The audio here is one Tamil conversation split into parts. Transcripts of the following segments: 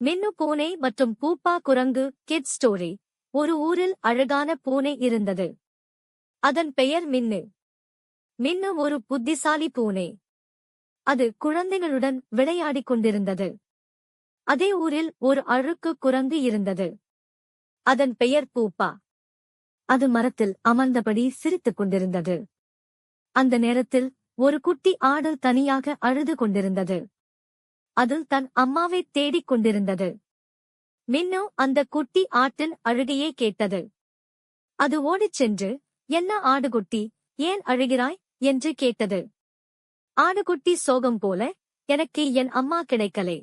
மின்னு பூனை மற்றும் பூப்பா குரங்கு கிட் ஸ்டோரி. ஒரு ஊரில் அழகான பூனை இருந்தது. அதன் பெயர் மின்னு. மின்னு ஒரு புத்திசாலி பூனை. அது குழந்தைகளுடன் விளையாடிக் கொண்டிருந்தது. அதே ஊரில் ஒரு அழுக்கு குரங்கு இருந்தது. அதன் பெயர் பூப்பா. அது மரத்தில் அமர்ந்தபடி சிரித்துக் கொண்டிருந்தது. அந்த நேரத்தில் ஒரு குட்டி ஆடு தனியாக அழுது கொண்டிருந்தது. அது தன் அம்மாவை தேடிக் கொண்டிருந்தது. மின்னு அந்த குட்டி ஆட்டின் அழுகையே கேட்டது. அது ஓடிச் சென்று என்ன ஆடுகுட்டி ஏன் அழுகிறாய்? என்று கேட்டது. ஆடுகுட்டி சோகம் போல எனக்கு என் அம்மா கிடைக்கலே.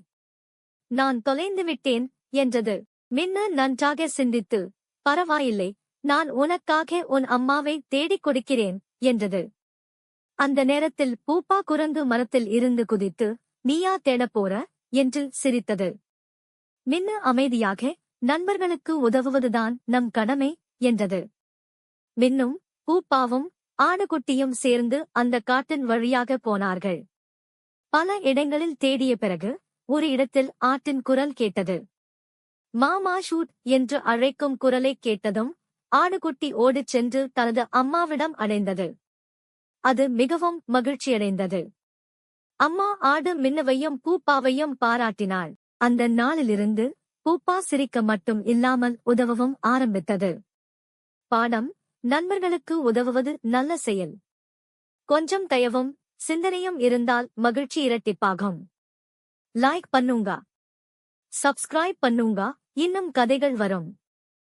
நான் தொலைந்து விட்டேன் என்றது. மின்னு நன்றாக சிந்தித்து பரவாயில்லை நான் உனக்காக உன் அம்மாவை தேடிக் கொடுக்கிறேன் என்றது. அந்த நேரத்தில் பூப்பா குரங்கு மரத்தில் இருந்து குதித்து நீயா தேடப் போற? என்று சிரித்தது. மின்னு அமைதியாக நண்பர்களுக்கு உதவுவதுதான் நம் கடமை என்றது. மின்னும் பூப்பாவும் ஆடுகுட்டியும் சேர்ந்து அந்த காட்டின் வழியாக போனார்கள். பல இடங்களில் தேடிய பிறகு ஒரு இடத்தில் ஆட்டின் குரல் கேட்டது. மாமா ஷூட் என்று அழைக்கும் குரலைக் கேட்டதும் ஆடுகுட்டி ஓடிச் சென்று தனது அம்மாவிடம் அடைந்தது. அது மிகவும் மகிழ்ச்சியடைந்தது. அம்மா ஆடு மின்னவையும் பூப்பாவையும் பாராட்டினாள். அந்த நாளிலிருந்து பூப்பா சிரிக்க மட்டும் இல்லாமல் உதவவும் ஆரம்பித்தது. பாடம் நண்பர்களுக்கு உதவுவது நல்ல செயல். கொஞ்சம் தயவும் சிந்தனையும் இருந்தால் மகிழ்ச்சி இரட்டிப்பாகும். லைக் பண்ணுங்க. சப்ஸ்கிரைப் பண்ணுங்க. இன்னும் கதைகள் வரும்.